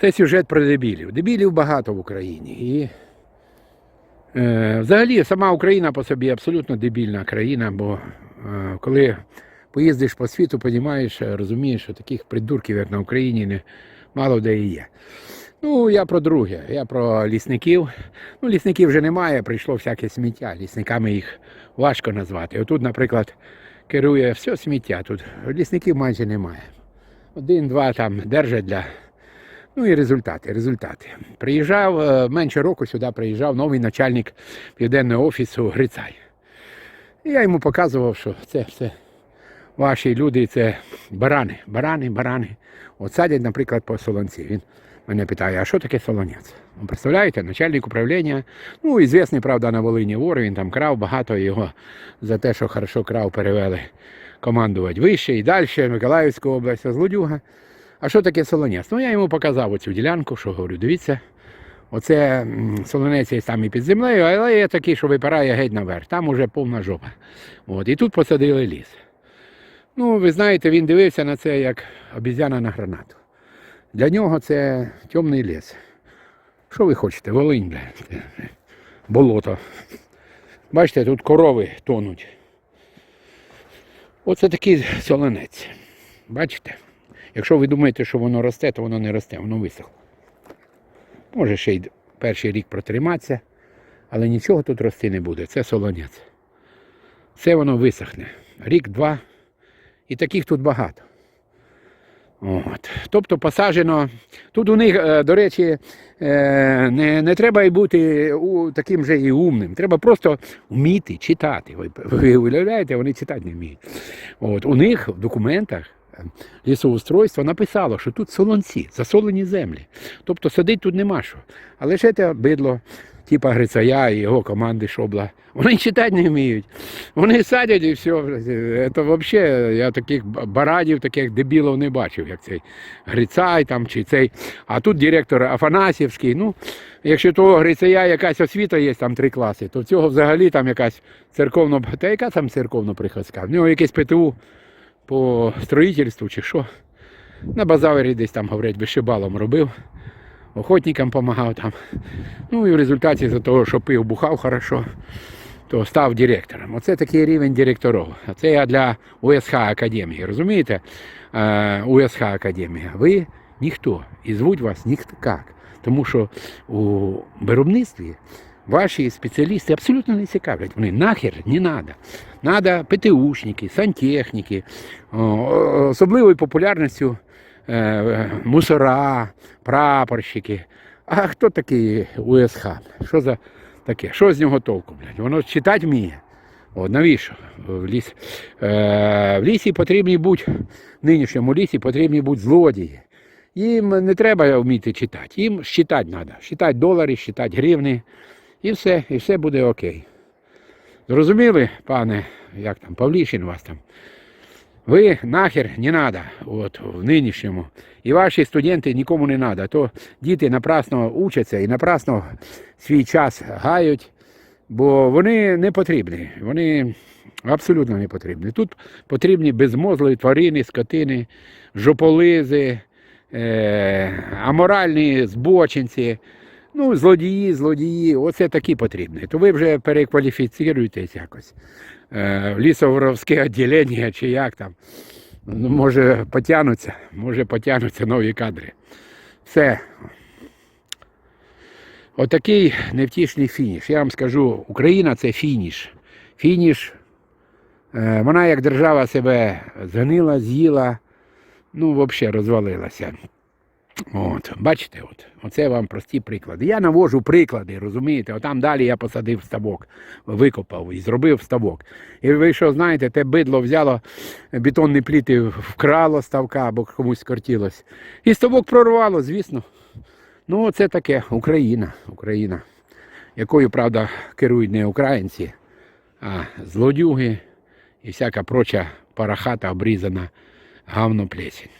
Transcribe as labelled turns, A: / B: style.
A: Це сюжет про дебілів. Дебілів багато в Україні. І е, взагалі сама Україна по собі абсолютно дебільна країна, бо е, коли поїздиш по світу, розумієш, розумієш, що таких придурків, як на Україні, не, мало де і є. Ну, я про друге, я про лісників. Ну, лісників вже немає, прийшло всяке сміття. Лісниками їх важко назвати. Отут, наприклад, керує все сміття. Тут лісників майже немає. Один-два там держать для. Ну і результати, результати. Приїжджав е, менше року сюди приїжджав новий начальник південного офісу Грицай. І я йому показував, що це все ваші люди, це барани, барани, барани. От садять, наприклад, по солонці. Він мене питає, а що таке солонець? Ну, представляєте, начальник управління, ну, ізвісний, правда, на Волині вор, він там крав, багато його за те, що хорошо крав, перевели командувати вище і далі, Миколаївську область, злодюга. А що таке солонець? Ну, я йому показав оцю ділянку, що говорю, дивіться, оце солонець є там і під землею, але є такий, що випирає геть наверх, там уже повна жопа. От, і тут посадили ліс. Ну, ви знаєте, він дивився на це як обізяна на гранату. Для нього це темний ліс. Що ви хочете? Волинь, бля. Болото. Бачите, тут корови тонуть. Оце такий солонець. Бачите? Якщо ви думаєте, що воно росте, то воно не росте, воно висохло. Може ще й перший рік протриматися, але нічого тут рости не буде. Це солонець. Це воно висохне. Рік-два. І таких тут багато. От. Тобто посаджено. Тут у них, е, до речі, е, не, не треба і бути таким же і умним. Треба просто вміти читати. Ви, уявляєте, вони читати не вміють. От. У них в документах лісоустройство написало, що тут солонці, засолені землі. Тобто садить тут нема що. Але ж це бидло, типа Грицая і його команди Шобла. Вони читати не вміють. Вони садять і все. Це взагалі, я таких баранів, таких дебілів не бачив, як цей Грицай там чи цей. А тут директор Афанасівський. Ну, якщо того Грицая якась освіта є, там три класи, то в цього взагалі там якась церковно, та яка там церковно-приходська? В нього якесь ПТУ по строїтельству чи що. На базавері десь там, говорять, вишибалом робив. Охотникам допомагав там. Ну і в результаті за того, що пив, бухав хорошо, то став директором. Оце такий рівень директорів. А це я для УСХ Академії. Розумієте? УСХ Академія. Ви ніхто. І звуть вас ніхто. Тому що у виробництві ваші спеціалісти абсолютно не цікавлять. Вони нахер не треба. Надо ПТУшники, сантехніки, особливою популярністю е, мусора, прапорщики. А хто такий УСХ? Що за таке? Що з нього толку? Блядь? Воно читати вміє. О, навіщо? В, ліс, е, в лісі потрібні бути, в нинішньому лісі потрібні бути злодії. Їм не треба вміти читати, їм считати треба. Считати долари, считати гривни. І все, і все буде окей. Зрозуміли, пане, як там, Павлішин вас там? Ви нахер не треба, от, в нинішньому. І ваші студенти нікому не треба. То діти напрасно учаться і напрасно свій час гають, бо вони не потрібні. Вони абсолютно не потрібні. Тут потрібні безмозливі тварини, скотини, жополизи, е, аморальні збочинці. Ну, злодії, злодії, оце такі потрібні. То ви вже перекваліфіціруєтесь якось. Е, лісоворовське відділення чи як там. Ну, може потягнуться, може потягнуться нові кадри. Все. Отакий невтішний фініш. Я вам скажу, Україна це фініш. Фініш. е, Вона як держава себе згнила, з'їла, ну, взагалі розвалилася. От, бачите, от, оце вам прості приклади. Я навожу приклади, розумієте? Отам далі я посадив ставок, викопав і зробив ставок. І ви що знаєте, те бидло взяло бетонні пліти, вкрало ставка, або комусь скортілось. І ставок прорвало, звісно. Ну, це таке Україна, Україна, якою, правда, керують не українці, а злодюги і всяка проча парахата обрізана гавно плесень.